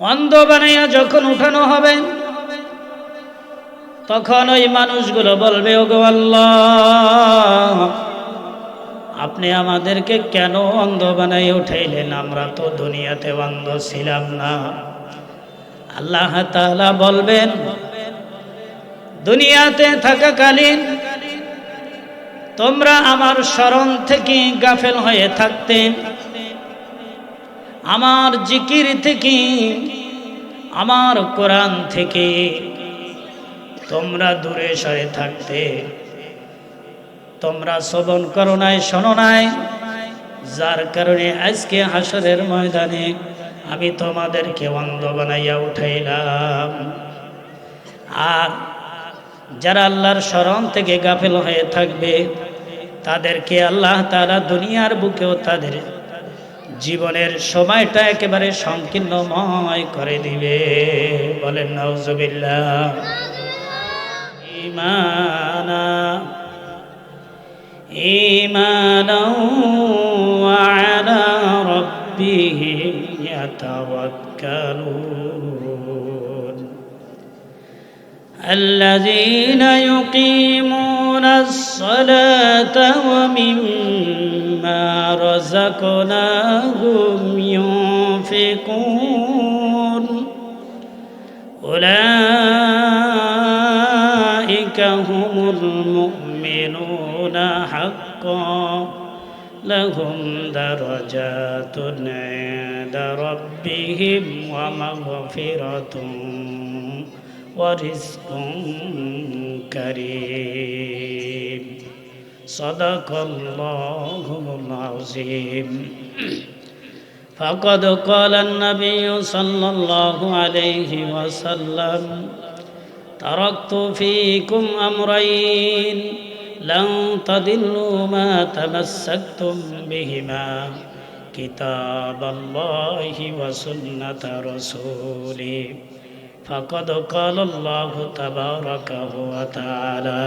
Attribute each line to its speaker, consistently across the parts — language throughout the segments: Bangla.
Speaker 1: অন্ধ বানাইয়া যখন উঠানো হবে, তখন ওই মানুষগুলো বলবে ও গো আল্লাহ, আপনি আমাদেরকে কেন অন্ধ বানাই উঠাইলেন? আমরা তো দুনিয়াতে অন্ধ ছিলাম না। আল্লাহ তাআলা বলবেন, দুনিয়াতে থাকাকালীন তোমরা আমার স্মরণ থেকে গাফেল হয়ে থাকতে আমার জিকির থেকে, আমার কোরআন থেকে তোমরা দূরে সরে থাকতে। তোমরা শ্রবণ করো নাই, শোনো নাই। যার কারণে আজকে হাসরের ময়দানে আমি তোমাদেরকে অন্ধ বানাইয়া উঠাইলাম। আর যারা আল্লাহর স্মরণ থেকে গাফেল হয়ে থাকবে, তাদেরকে আল্লাহ তারা দুনিয়ার বুকেও তাদের জীবনের সময়টা একেবারে সংকীর্ণময় করে দিবে বলেন নজবিল্লাহ ইমানা إيمانا وعلى ربهم يتوكلون الذين يقيمون الصلاة ومما رزقناهم ينفقون. أولئك هم المؤمنون حقا. لهم درجات عند ربهم ومغفرة ورزق كريم. صدق الله العظيم فقد قال النبي صلى الله عليه وسلم تركت فيكم أمرين لن تضلوا ما تمسكتم بهما كتاب الله وسنة رسوله. فقد قال الله تبارك وتعالى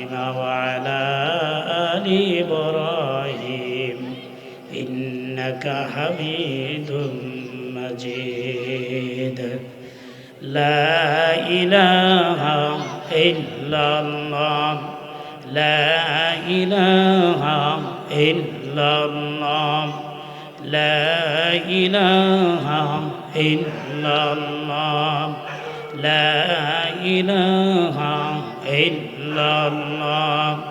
Speaker 1: آل إبراهيم إنك حميد مجيد. لا إله إلا الله لا إله إلا الله لا إله إلا الله لا إله إلا الله.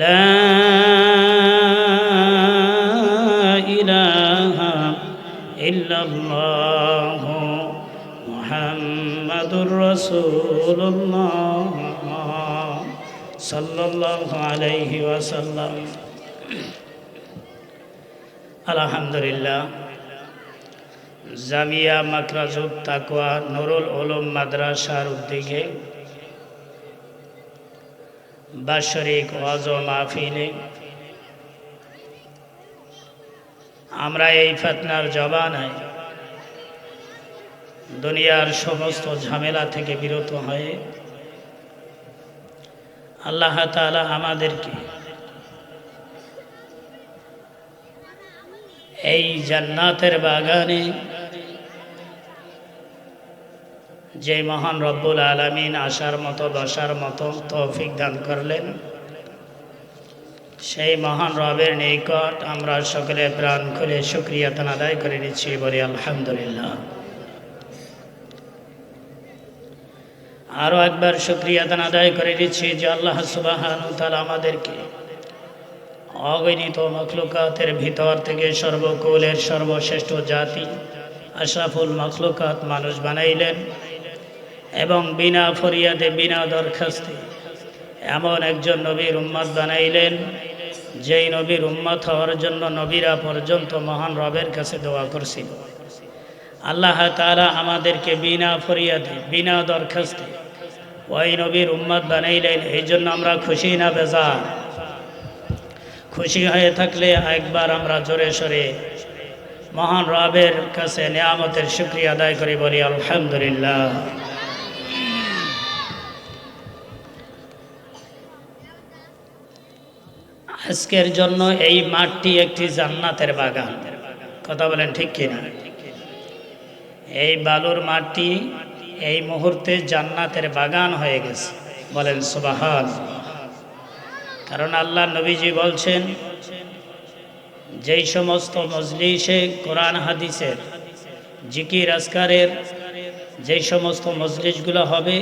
Speaker 1: لا إله إلا الله محمد رسول الله صلى الله عليه وسلم আলহামদুলিল্লাহ জামিয়া মাকরাজুত তাকওয়া নুরুল উলুম মাদ্রাসার উদ্যোগে বাৎসরিক ও মাহফিলে আমরা এই ফেতনার জবানায় দুনিয়ার সমস্ত ঝামেলা থেকে বিরত হয়ে আল্লাহ তাআলা আমাদেরকে এই জান্নাতের বাগানে যে মহান রব্বুল আলমিন আসার মতো বসার মতো তৌফিক দান করলেন। সেই মহান রবের নিকট আমরা সকলে প্রাণ খুলে সুক্রিয়াতন আদায় করে নিচ্ছি বলি আলহামদুলিল্লাহ। আরও একবার শুক্রিয়া দান আদায় করে নিচ্ছি যে আল্লাহ সুবাহান আমাদেরকে অগণিত মখলুকাতের ভিতর থেকে সর্বকুলের সর্বশ্রেষ্ঠ জাতি, আশরাফুল মখলুকাত মানুষ বানাইলেন। এবং বিনা ফরিয়াদে, বিনা দরখাস্তে এমন একজন নবীর উম্মাদ বানাইলেন, যেই নবীর উম্মত হওয়ার জন্য নবীরা পর্যন্ত মহান রবের কাছে দোয়া করছিল। আল্লাহ তালা আমাদেরকে বিনা ফরিয়াদে, বিনা দরখাস্তে ওই নবীর উম্মাদ বানাইলেন, এই জন্য আমরা খুশি না বেজার? খুশি হয়ে থাকলে একবার আমরা জোরে সরে মহান রবের কাছে নিয়ামতের শুক্রিয়া আদায় করে বলি আলহামদুলিল্লাহ। আজকের জন্য এই মাঠটি একটি জান্নাতের বাগান। কথা বলেন ঠিক কিনা? এই বালুর মাঠটি এই মুহূর্তে জান্নাতের বাগান হয়ে গেছে। বলেন সুবাহান। কারণ আল্লাহ নবীজি বলছেন, যেই সমস্ত মজলিসে কোরআন, হাদিসের জিকির, আজকারের যেই সমস্ত মজলিসগুলো হবে,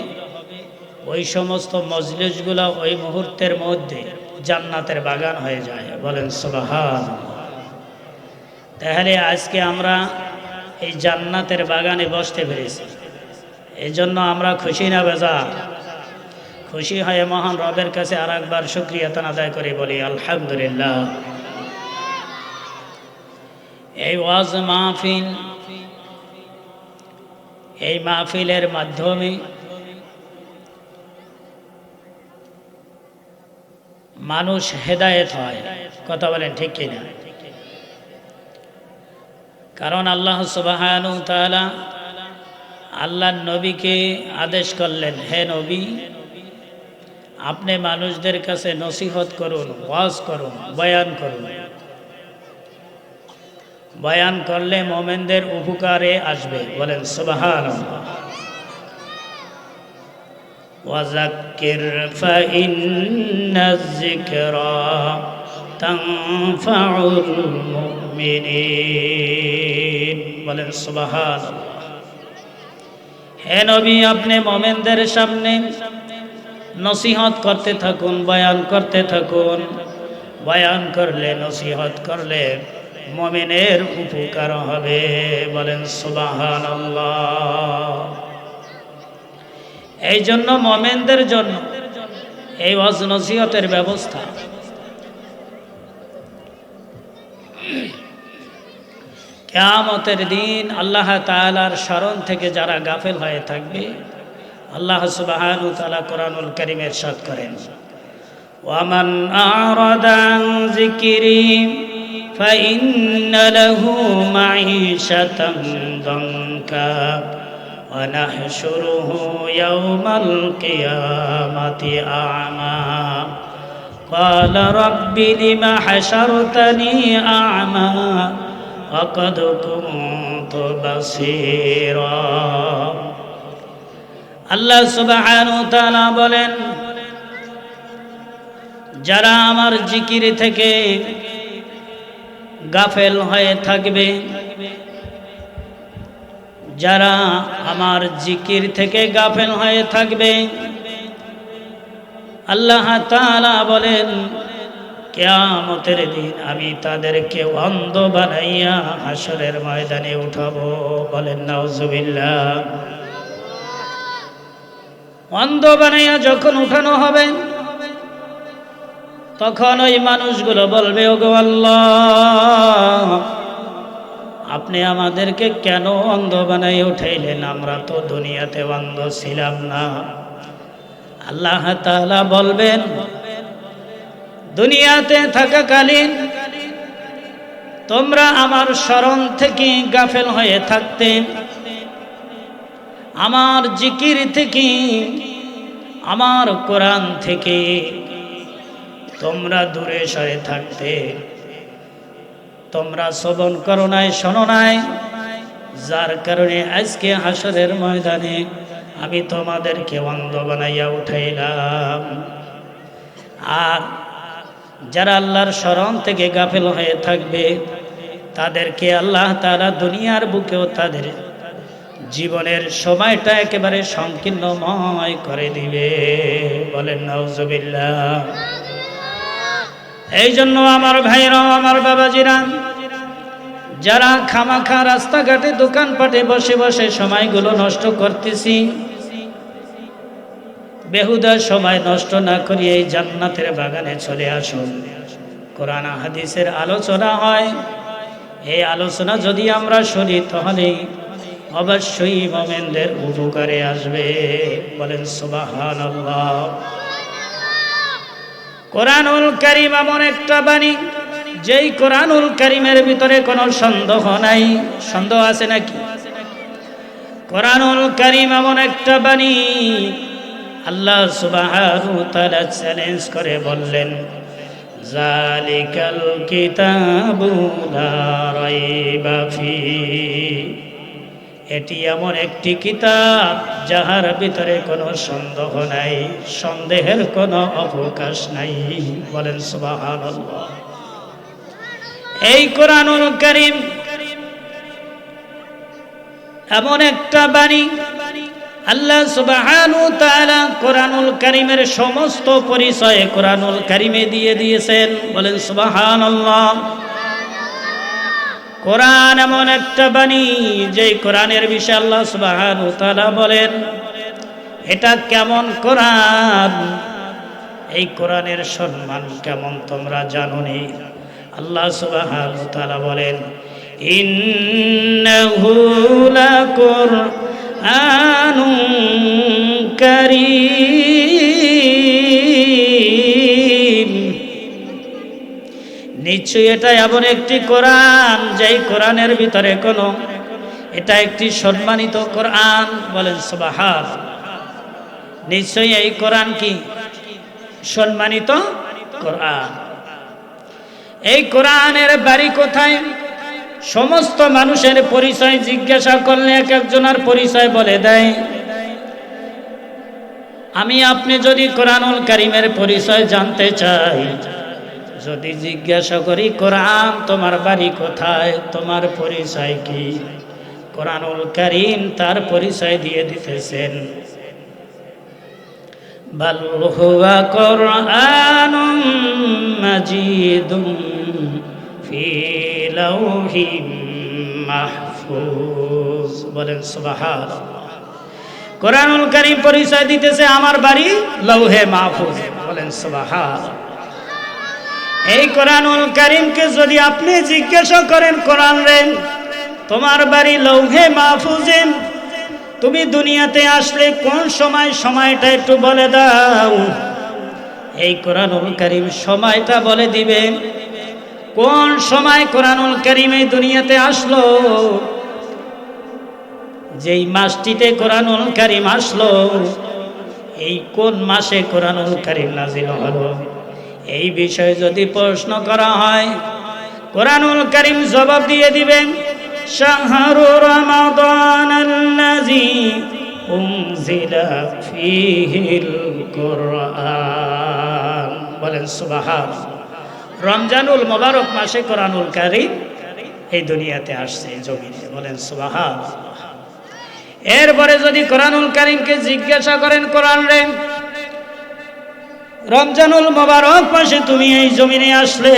Speaker 1: ওই সমস্ত মজলিসগুলো ওই মুহূর্তের মধ্যে জান্নাতের বাগান হয়ে যায়। বলেন সুবাহান তাহলে আজকে আমরা এই জান্নাতের বাগানে বসতে পেরেছি। এই জন্য আমরা খুশি না বেজা। খুশি হয়ে মহান রবের কাছে আর একবার শুক্রিয়া তান আদায় করে বলি, আলহামদুলিল্লাহ। এই ওয়াজ মাহফিল, এই মাহফিলের মাধ্যমে মানুষ হেদায়েত হয়। কথা বলেন ঠিক কিনা? কারণ আল্লাহ সুবাহ আল্লাহ নবীকে আদেশ করলেন, হে নবী, আপনি মানুষদের কাছে নসিহত করুন, ওয়াজ করুন, বয়ান করুন। বয়ান করলে মোমেনদের উপকারে আসবে। বলেন সুবাহান وذكر فإن الذكرى تنفع المؤمنين বলেন সুবাহান হে নবী আপনি মোমেনদের সামনে নসিহত করতে থাকুন বয়ান করতে থাকুন বয়ান করলে নসিহত করলে মমিনের উপকার হবে বলেন সুবাহান এই জন্য মমেনদের জন্য এই ওয়াজ নসিহতের ব্যবস্থা কেয়ামতের দিন আল্লাহ তালার স্মরণ থেকে যারা গাফেল হয়ে থাকবে আল্লাহ সুবাহানু তালা কোরআনুল করিমের সাদ করেন ওয়ামান আরাদান জিকিরি فإن له معيشة ضنكا ونحشره يوم القيامة أعمى قال رب لم حشرتني أعمى وقد كنت بصيرا আল্লাহ সুবহানাহু ওয়া তাআলা বলেন যারা আমার জিকির থেকে গাফেল হয়ে থাকবে যারা আমার জিকির থেকে গাফেল হয়ে থাকবে। আল্লাহ তাআলা বলেন, কেয়ামতের দিন আমি তাদেরকে অন্ধ বানাইয়া হাসরের ময়দানে উঠাবো বলেন, নাউজুবিল্লাহ। অন্ধ বানাইয়া যখন উঠানো হবে, তখন ওই মানুষগুলো বলবে ও গো আল্লাহ আপনি আমাদেরকে কেন অন্ধ বানাই উঠাইলেন? আমরা তো দুনিয়াতে অন্ধ ছিলাম না। আল্লাহ তাআলা বলবেন, দুনিয়াতে থাকাকালীন তোমরা আমার স্মরণ থেকে গাফেল হয়ে থাকতে, আমার জিকির থেকে, আমার কোরআন থেকে তোমরা দূরে সরে থাকতে। তোমরা শ্রবণ করো নাই, শোনো নাই। যার কারণে আজকে হাসরের ময়দানে আমি তোমাদেরকে অন্ধ বানাইয়া উঠাইলাম। আর যারা আল্লাহর স্মরণ থেকে গাফেল হয়ে থাকবে, তাদেরকে আল্লাহ তারা দুনিয়ার বুকেও তাদের জীবনের সময়টা একেবারে সংকীর্ণময় করে দিবে। বলেন নজবিল্লাহ এই জন্য আমার ভাইরাও, আমার বাবাজিরা, যারা খামাখা রাস্তাঘাটে দোকানপাটে বসে বসে সময়গুলো নষ্ট করতেছি, বেহুদা সময় নষ্ট না করি এই জান্নাতের বাগানে চলে আসুন। কোরআন হাদিসের আলোচনা হয়। এই আলোচনা যদি আমরা শুনি, তাহলে অবশ্যই মোমেনদের উপকারে আসবে। বলেন সুবাহান কোরআনুল করিম এমন একটা বাণী, যেই কোরআনুল করিমের ভিতরে কোনো সন্দেহ নাই। সন্দেহ আছে নাকি? কোরআনুল করিম এমন একটা বাণী, আল্লাহ সুবাহ চ্যালেঞ্জ করে বললেন, জালিকাল কিতাবু লা রাইবা ফি এটি এমন একটি কিতাব যাহার ভিতরে কোনো সন্দেহ নাই, সন্দেহের কোনো অবকাশ নাই। বলেন এই কোরআনুল করিম এমন একটা বাণী, আল্লাহ সুবহানু তাআলা কোরআনুল কারীমের সমস্ত পরিচয় কোরআনুল কারীমে দিয়ে দিয়েছেন। বলেন সুবহানাল্লাহ। কোরআন এমন একটা বাণী যে কোরআনের বিষয়ে আল্লাহ সুবহানু তাআলা বলেন, এটা কেমন কোরআন? এই কোরআনের সম্মান কেমন তোমরা জানো নি আল্লাহ সুবহানু তাআলা বলেন, ইন্নাহু লাকুরআন করিম। নিশ্চয়ই এটা এমন একটি কোরআন, যেই কোরআনের ভিতরে কোনো, এটা একটি সম্মানিত কোরআন বলেন সুবাহার নিশ্চয়ই এই কোরআন কি? সম্মানিত কোরআন। এই কোরআনের বাড়ি কোথায়? সমস্ত মানুষের পরিচয় জিজ্ঞাসা করলে এক একজনের পরিচয় বলে দেয়। আমি আপনি যদি কোরআনুল করিমের পরিচয় জানতে চাই যদি জিজ্ঞাসা করি কোরআন তোমার বাড়ি কোথায় তোমার পরিচয় কি কোরআনুল করিম তার পরিচয় দিয়ে দিতেছেন بل هو قرآن مجيد في لوح محفوظ বলেন সুবহান কোরআনুল কারীম পরিচয় দিতেছে আমার বাড়ি লৌহে মাহফুজ বলেন সুবহান এই কোরআনুল কারীমকে যদি আপনি জিজ্ঞাসা করেন, কোরআন রে, তোমার বাড়ি লৌহে মাহফুজে তুমি দুনিয়াতে আসলে কোন সময়, সময়টা একটু বলে দাও। এই কোরআনুল করিম সময়টা বলে দিবে কোন সময় কোরআনুল করিম এই দুনিয়াতে আসলো? যেই মাসটিতে কোরআনুল করিম আসলো, এই কোন মাসে কোরআনুল করিম নাজিল হলো? এই বিষয়ে যদি প্রশ্ন করা হয়, কোরআনুল করিম জবাব দিয়ে দিবেন, শাহরু বলেন সুবহান রমজানুল মোবারক মাসে কোরআনুল কারিম এই দুনিয়াতে আসছে জমিনে। বলেন সুবাহ এরপরে যদি কোরআনুল কারিমকে জিজ্ঞাসা করেন কোরআন রেম রমজানুল মোবারক মাসে তুমি এই জমিনে আসলে।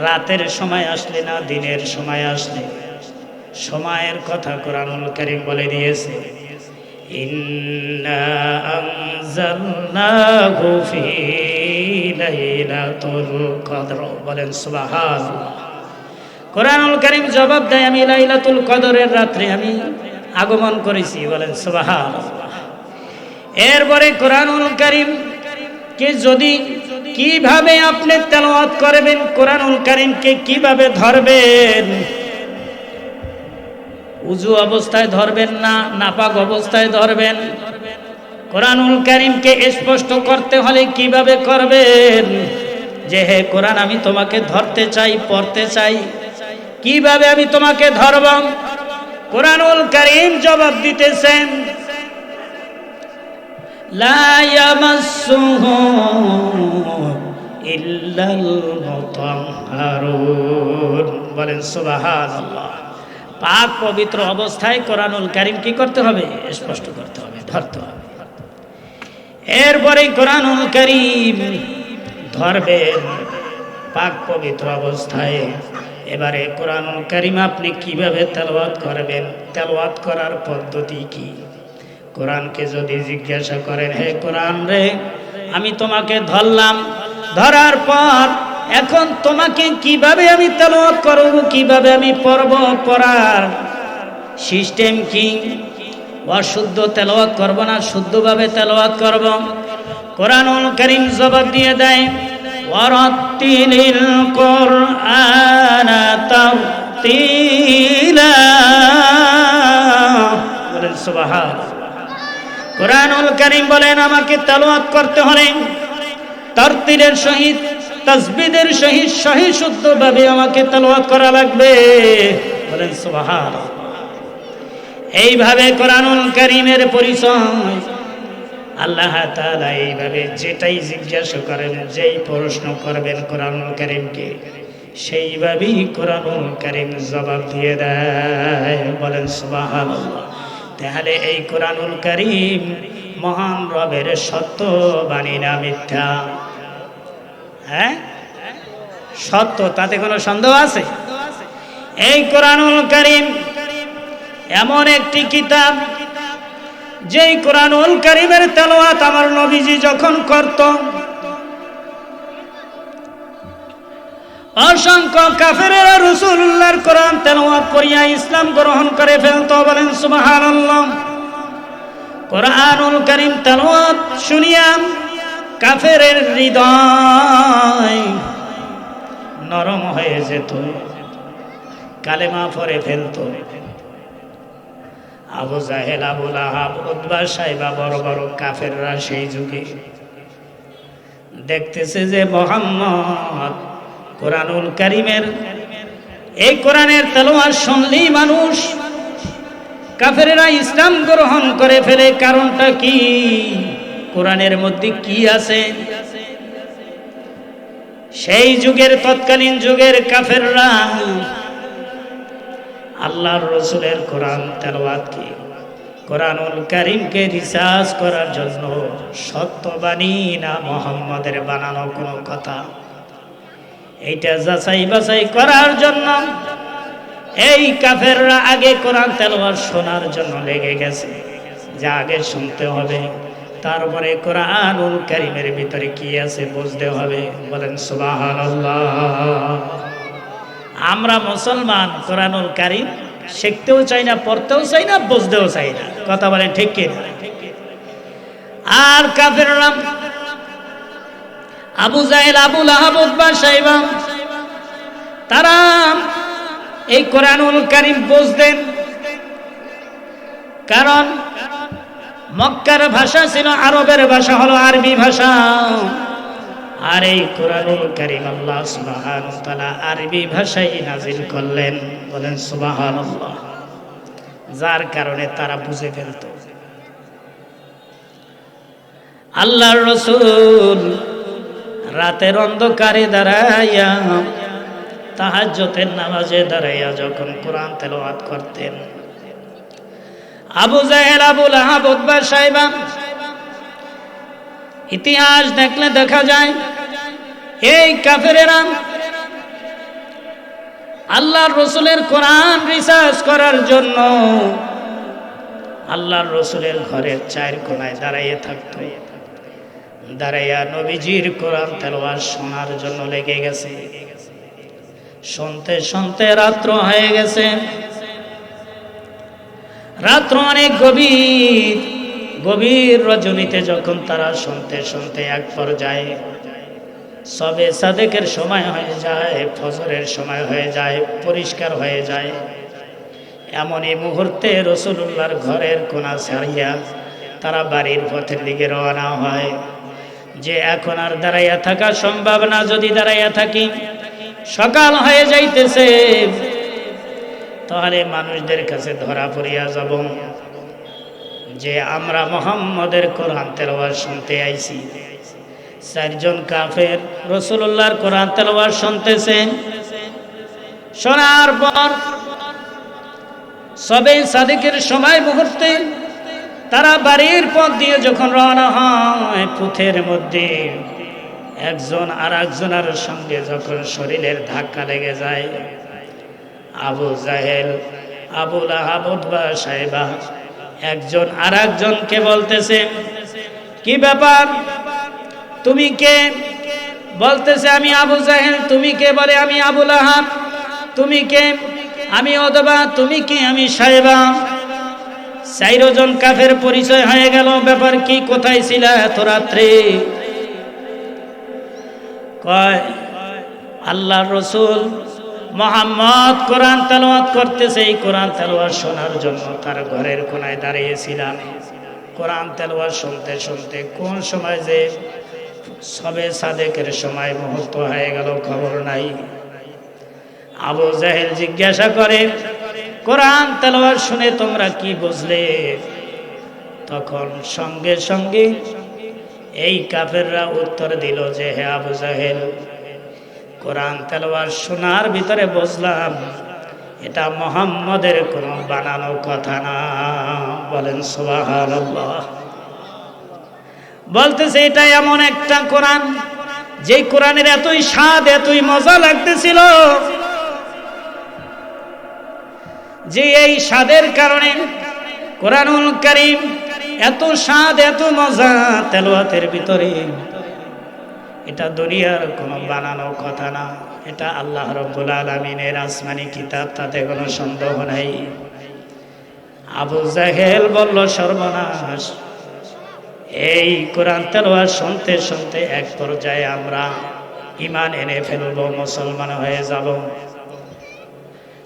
Speaker 1: রাতের সময় আসলে না, দিনের সময় আসলে? সময়ের কথা কোরআনুল করিম বলে দিয়েছে। ইন্না আনজালনাহু ফি লাইলাতুল কদর। বলেন, সুবহানাল্লাহ। কোরআনুল করিম জবাব দেয়, আমি লাইলাতুল কদরের রাত্রে আমি আগমন করেছি। বলেন, সুবহানাল্লাহ। এরপরে কোরআনুল করিম কে যদি কীভাবে আপনি তেলাওয়াত করবেন কোরআনুল কারীমকে কীভাবে ধরবেন? উজু অবস্থায় ধরবেন না, নাপাক অবস্থায় ধরবেন। কোরআনুল কারীমকে স্পষ্ট করতে হলে কীভাবে করবেন? যে হে কোরআন, আমি তোমাকে ধরতে চাই, পড়তে চাই। কীভাবে আমি তোমাকে ধরব? কোরআনুল কারীম জবাব দিতেছেন لا يمسه إلا المطهرون বলেন সুবহানাল্লাহ পাক পবিত্র অবস্থায় কোরআনুল কারিম কি করতে হবে স্পষ্ট করতে হবে ধরতে হবে এরপরে কোরআনুল কারিম ধরবেন পাক পবিত্র অবস্থায় এবারে কোরআনুল কারিম আপনি কিভাবে তেলাওয়াত করবেন তেলাওয়াত করার পদ্ধতি কি কোরআনকে যদি জিজ্ঞাসা করেন, হে কোরআন রে, আমি তোমাকে ধরলাম। ধরার পর এখন তোমাকে কীভাবে আমি তেলাওয়াত করব, কীভাবে আমি পড়ব? পড়ার সিস্টেম কি? অশুদ্ধ তেলাওয়াত করব না, শুদ্ধভাবে তেলাওয়াত করব? কোরআনুল করিম জবাব দিয়ে দেয় কোরআনা সুবহানাল্লাহ কোরআনুল করিম বলেন, আমাকে তেলাওয়াত করতে হলে তারতিলের সহিত তাসবিদের সহিত সহি শুদ্ধভাবে আমাকে তেলাওয়াত করা লাগবে। বলেন, সুবহানাল্লাহ। এইভাবে কোরআনুল করিমের পরিচয় আল্লাহ তাআলা এইভাবে যেটাই জিজ্ঞাসা করেন, যেই প্রশ্ন করবেন কোরআনুল করিমকে, সেইভাবেই কোরআনুল করিম জবাব দিয়ে দেয়। বলেন, সুবহানাল্লাহ। তাহলে এই কোরআনুল করিম মহান রবের সত্য বাণী না মিথ্যা? হ্যাঁ? সত্য, তাতে কোনো সন্দেহ আছে? এই কোরআনুল করিম এমন একটি কিতাব, যেই কোরআনুল করিমের তেলাওয়াত আমার নবীজি যখন করত অসংখ্য করিয়া ইসলাম গ্রহণ করে বলেন করিম শুনিয়া হৃদয় নরম হয়ে যেত। কালেমা পরে ফেলতো। আবু জাহেল আবুল আহাব সাহেবা, বড় বড় কাফেররা সেই যুগে দেখতেছে যে মোহাম্মদ কোরআনুল করিমের। এই কোরআনের তেলোয়ার শুনলেই মানুষ কাফেরেরা ইসলাম গ্রহণ করে ফেলে, কারণটা কি? কোরআনের মধ্যে কি আছে? সেই যুগের, তৎকালীন যুগের কাফেররা আল্লাহর রসুলের কোরআন তেলাওয়াত কি? কোরআনুল করিমকে রিসার্চ করার জন্য সত্যবাণী না মোহাম্মদের বানানো কোনো কথা? এইটা যাচাই বাছাই করার জন্য। এই কাফেররা আগে কোরআন তেলাওয়াত শোনার জন্য লেগে গেছে। যা আগে শুনতে হবে। তারপরে কোরআনুল করিমের ভিতরে কি আছে বুঝতে হবে। বলেন, সুবহানাল্লাহ। আমরা মুসলমান, কোরআনুল কারিম শিখতেও চাই না, পড়তেও চাই না, বুঝতেও চাই না। কথা বলেন ঠিক কি আর কাফেররা আবু জাহেল আবুল আহমদ সাহেবা, তারা এই কোরআনুল কারিম বুঝতেন। কারণ মক্কার ভাষা ছিল আরবের ভাষা, হলো আরবি ভাষা। আর এই কোরআনুল কারিম আল্লাহ সুবাহান তালা আরবি ভাষায় নাজিল করলেন। বলেন সুবাহান যার কারণে তারা বুঝে ফেলত। আল্লাহর রসুল রাতের অন্ধকারে দাঁড়াইয়া তাহাজ্জতের নামাজে দাঁড়াইয়া যখন কোরআন তেলাওয়াত করতেন। আবু জাহেল আবুল আহাব উদ্বা সাহেবা ইতিহাস দেখলে দেখা যায়, এই কাফেরেরা আল্লাহর রসুলের কোরআন রিসার্চ করার জন্য আল্লাহর রসুলের ঘরের চার কোনায় দাঁড়াইয়ে থাকত। দাঁড়াইয়া নবীজির কোরআন তেলোয়ার শোনার জন্য লেগে গেছে। শুনতে শুনতে রাত্র হয়ে গেছে। রাত্র অনেক গভীর। গভীর রজনীতে যখন তারা শুনতে শুনতে এক পর্যায়ে সবে সাদেকের সময় হয়ে যায়, ফজরের সময় হয়ে যায়, পরিষ্কার হয়ে যায়। এমনই মুহূর্তে রসুল্লাহর ঘরের কোনা ছাড়িয়া তারা বাড়ির পথের দিকে রওনা হয়। যে এখন আর দাঁড়াইয়া থাকা সম্ভব না, যদি দাঁড়াইয়া থাকি, সকাল হয়ে যাইতেছে, তাহলে মানুষদের কাছে ধরা পড়িয়া যাব। যে আমরা মোহাম্মদের কোরআন তেলাওয়াত শুনতে আইছি, চারজন কাফের রসুল্লাহর কোরআন তেলাওয়াত শুনতেছেন শোনার পর সবে সাদিকের সময় মুহূর্তে তারা বাড়ির পথ দিয়ে যখন রওনা হয়, পথের মধ্যে একজন আর একজনের সঙ্গে যখন শরীরের ধাক্কা লেগে যায়, আবু জাহেল আবুল আহাবুদবা সাহেবা একজন আর একজনকে বলতেছে, কি ব্যাপার? তুমি কে? বলতেছে, আমি আবু জাহেল, তুমি কে? বলে, আমি আবুল আহাব তুমি কে? আমি অদবা তুমি কি? আমি সাহেবা। চাইরজন কাফের পরিচয় হয়ে গেল। ব্যাপার কি, কোথায় ছিল এত রাত্রে? কয় আল্লাহ রসুল মোহাম্মদ কোরআন তেলাওয়াত করতেছে, এই কোরআন তেলাওয়াত শোনার জন্য তার ঘরের কোনায় দাঁড়িয়েছিলাম। কোরআন তেলাওয়াত শুনতে শুনতে কোন সময় যে সবে সাদেকের সময় মুহূর্ত হয়ে গেল, খবর নাই। আবু জাহেল জিজ্ঞাসা করে কোরআন তেলাওয়াত শুনে তোমরা কি বুঝলে? তখন সঙ্গে সঙ্গে এই কাফেররা উত্তর দিল যে, হে আবু জাহেল, কোরআন তেলাওয়াত শোনার ভিতরে বুঝলাম এটা মোহাম্মদের কোনো বানানো কথা না। বলেন সুবহানাল্লাহ। বলতেছে, এটা এমন একটা কোরআন যে কোরআনের এতই স্বাদ, এতই মজা লাগতেছিল যে এই স্বাদের কারণে কোরআনুল করিম এত স্বাদ, এত মজা তেলোয়াতের ভিতরে। এটা দুনিয়ার কোনো বানানো কথা না। এটা আল্লাহ রব্বুল আলমিনের আসমানি কিতাব, তাতে কোনো সন্দেহ নাই। আবু জাহেল বলল, সর্বনাশ। এই কোরআন তেলোয়ার শুনতে শুনতে এক পর্যায়ে আমরা ইমান এনে ফেলব, মুসলমান হয়ে যাব।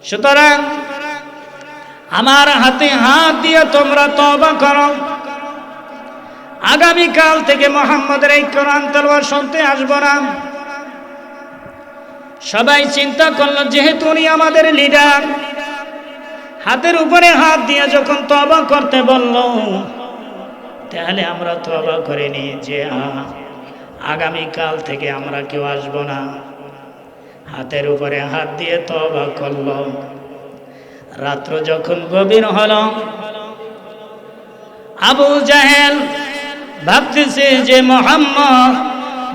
Speaker 1: সুতরাং আমার হাতে হাত দিয়ে তোমরা তবা করো। আগামীকাল থেকে মোহাম্মদের এই কোরআন তলোয়ার শুনতে আসব না। সবাই চিন্তা করল, যেহেতু উনি আমাদের লিডার হাতের উপরে হাত দিয়ে যখন তবা করতে বলল, তাহলে আমরা তবা করে নিই যে আগামীকাল থেকে আমরা কেউ আসব না। হাতের উপরে হাত দিয়ে তবা করল। রাত্র যখন গভীর হল, আবু জাহেল ভাবতেছে যে মোহাম্মদ,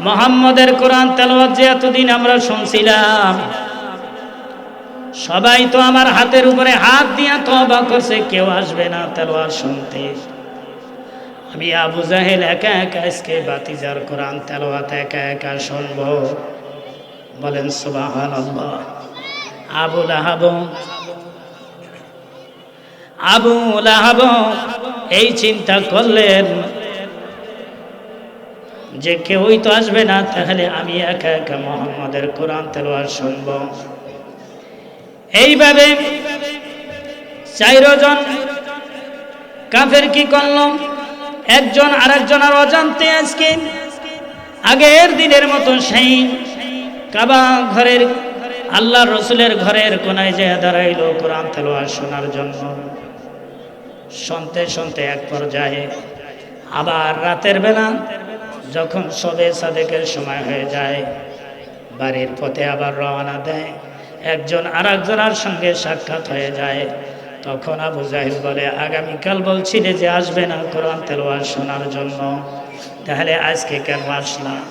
Speaker 1: মোহাম্মদের কোরআন তেলাওয়াত যে এতদিন আমরা শুনছিলাম, সবাই তো আমার হাতের উপরে হাত দিয়া তবা করছে, কেউ আসবে না তেলোয়ার শুনতে। আমি আবু জাহেল একা একা আজকে বাতিজার কোরআন তেলোয়াত একা একা শুনব। বলেন সুবাহান আবু লাহাব আবু লাহাব এই চিন্তা করলেন যে কেউই তো আসবে না, তাহলে আমি একা একা মোহাম্মদের কোরআন তেলোয়ার শুনব। এইভাবে চাইরজন কাফের কি করল? একজন আর একজন আর অজান্তে আজকে আগের দিনের মতো সেই কাবা ঘরের আল্লাহ রসুলের ঘরের কোনায় যে দাঁড়াইল কোরআন তেলোয়ার শোনার জন্য। শুনতে শুনতে এক পর্যায়ে। আবার রাতের বেলা যখন সবে সাদেকের সময় হয়ে যায়, বাড়ির পথে আবার রওনা দেয়। একজন আর একজনের সঙ্গে সাক্ষাৎ হয়ে যায়। তখন আবু জাহিল বলে, আগামীকাল বলছিলে যে আসবে না কোরআন তেলোয়ার শোনার জন্য। তাহলে আজকে কেন আসলাম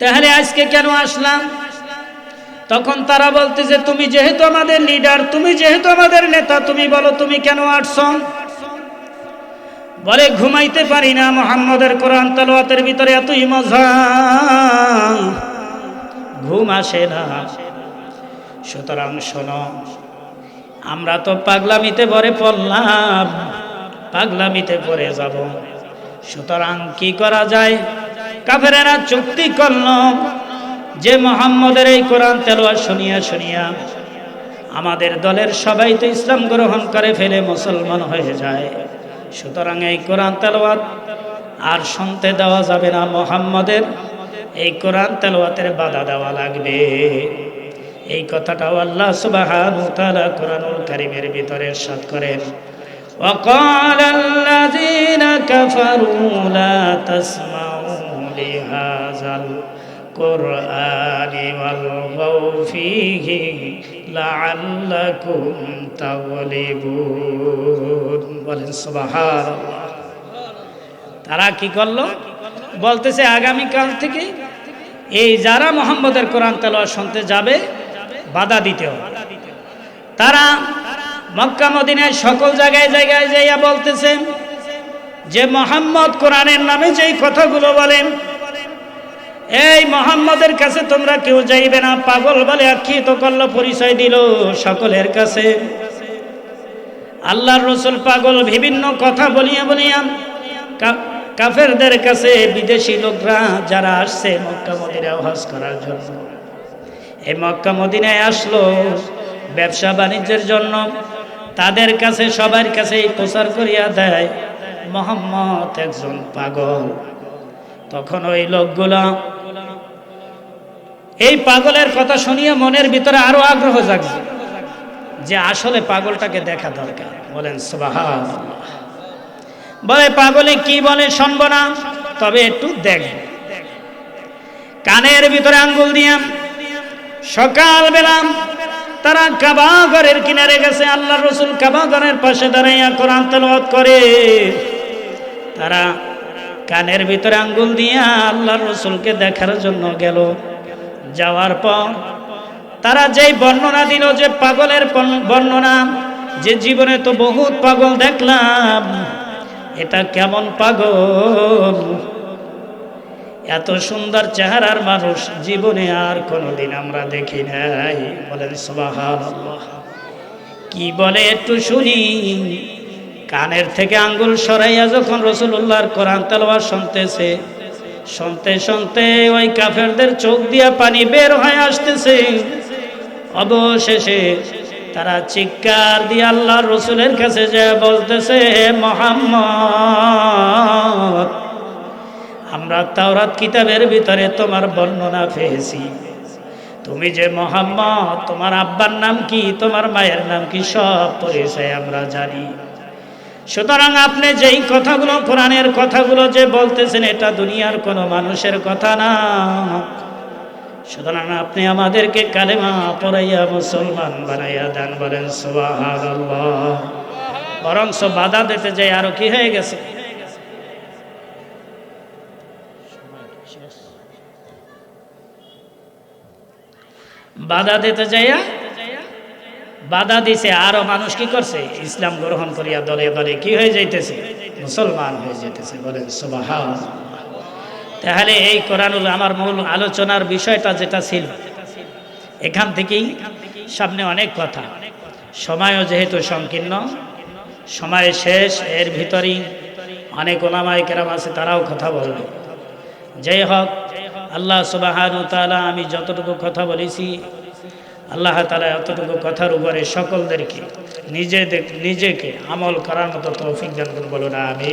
Speaker 1: তাহলে আজকে কেন আসলাম? তখন তারা বলতে যে, তুমি যেহেতু আমাদের লিডার তুমি যেহেতু আমাদের নেতা, তুমি বলো, তুমি কেন আসছ বলে, ঘুমাইতে পারি না, মোহাম্মদের কোরআন তালোয়াতের ভিতরে এতই মজা। ঘুম আসে না। সুতরাং শোনো, আমরা তো পাগলামিতে ভরে পড়লাম, পাগলামিতে পড়ে যাব। সুতরাং কি করা যায়? কাফেরেরা চুক্তি করল যে মোহাম্মদের এই কোরআন তেলোয়া শুনিয়া শুনিয়া আমাদের দলের সবাই তো ইসলাম গ্রহণ করে ফেলে মুসলমান হয়ে যায় সুতরাং এই কোরআন তেলোয়াত আর শুনতে দেওয়া যাবে না মোহাম্মদের এই কোরআন তেলোয়াতের বাধা দেওয়া লাগবে এই কথাটাও আল্লাহ সুবাহান তাআলা কোরআনুল কারীমের ভিতরে সাত করেন وقال الذين كفروا لا تسمعوا لهذا القرآن والغوا فيه لعلكم تغلبون বলেন সুবহানাল্লাহ তারা কি করলো বলতেছে আগামীকাল থেকে এই যারা মোহাম্মদের কোরআন তেলোয়া শুনতে যাবে বাধা দিতে হবে তারা মক্কা মদিনায় সকল জায়গায় জায়গায় যাইয়া বলতেছে যে মোহাম্মদ কোরআনের নামে যেই কথাগুলো বলেন এই মোহাম্মদের কাছে তোমরা কেউ যাইবে না, পাগল বলে আখ্যিত করল, পরিচয় দিল সকলের কাছে। আল্লাহর রসুল পাগল, বিভিন্ন কথা বলিয়া বলিয়া কাফেরদের কাছে বিদেশি লোকরা যারা আসছে মক্কা মদিনায় হজ করার জন্য। এই মক্কা মদিনায় আসলো ব্যবসা বাণিজ্যের জন্য। তাদের কাছে, সবার কাছে এই প্রচার করিয়া দেয় মোহাম্মদ একজন পাগল। তখন ওই লোকগুলা এই পাগলের কথা শুনিয়ে মনের ভিতরে আরও আগ্রহ জাগছে যে আসলে পাগলটাকে দেখা দরকার। বলেন বলে, পাগলে কি বলে শুনব না? তবে একটু দেখ। কানের ভিতরে আঙ্গুল দিয়াম সকাল বেলা তারা কাবা ঘরের কিনারে গেছে আল্লাহ রসুল কাবা ঘরের পাশে দাঁড়াইয়া কোরআন তেলাওয়াত করে। তারা কানের ভিতরে আঙ্গুল দিয়া আল্লাহ রসুলকে দেখার জন্য গেল। যাওয়ার পর তারা যেই বর্ণনা দিল যে পাগলের বর্ণনা, যে জীবনে তো বহুত পাগল দেখলাম, এটা কেমন পাগল? এত সুন্দর চেহারার মানুষ জীবনে আর কোনোদিন আমরা দেখি নাই। বলেন কি বলে একটু শুনি। কানের থেকে আঙ্গুল সরাইয়া যখন রসুল্লাহর কোরআন তেলাওয়াত শুনতেছে শুনতে শুনতে ওই কাফেরদের চোখ দিয়া পানি বের হয়ে আসতেছে। অবশেষে তারা চিৎকার দিয়ে আল্লাহ রসুলের কাছে যে বলতেছে, "হে মোহাম্মদ, আমরা তাওরাত কিতাবের ভিতরে তোমার বর্ণনা পেয়েছি। তুমি যে মোহাম্মদ, তোমার আব্বার নাম কি, তোমার মায়ের নাম কি, সব পরিচয় আমরা জানি। সুতরাং আপনি যেই কথাগুলো, কোরআনের কথাগুলো যে বলতেছেন, এটা দুনিয়ার কোনো মানুষের কথা না। সুতরাং আপনি আমাদেরকে কালেমা পড়াইয়া মুসলমান বানাইয়া দেন, বলেন সুবহানাল্লাহ। বরং সব বাধা দিতে যাই আরও কি হয়ে গেছে? বাধা দিতে যাইয়া বাধা দিছে, আরও মানুষ কি করছে? ইসলাম গ্রহণ করিয়া দলে দলে কি হয়ে যাইতেছে? মুসলমান হয়ে যেতেছে বলেন তাহলে এই কোরআনুল, আমার মূল আলোচনার বিষয়টা যেটা ছিল, এখান থেকেই সামনে অনেক কথা। সময়ও যেহেতু সংকীর্ণ, সময় শেষ, এর ভিতরেই অনেক ওলামায় কেরাম আছে, তারাও কথা বলবে যাই হোক, আল্লাহ তাআলা আমি যতটুকু কথা বলেছি আল্লাহ তালা এতটুকু কথার উপরে সকলদেরকে নিজেদের নিজেকে আমল করার মতো তৌফিক করুন, বলুন আমি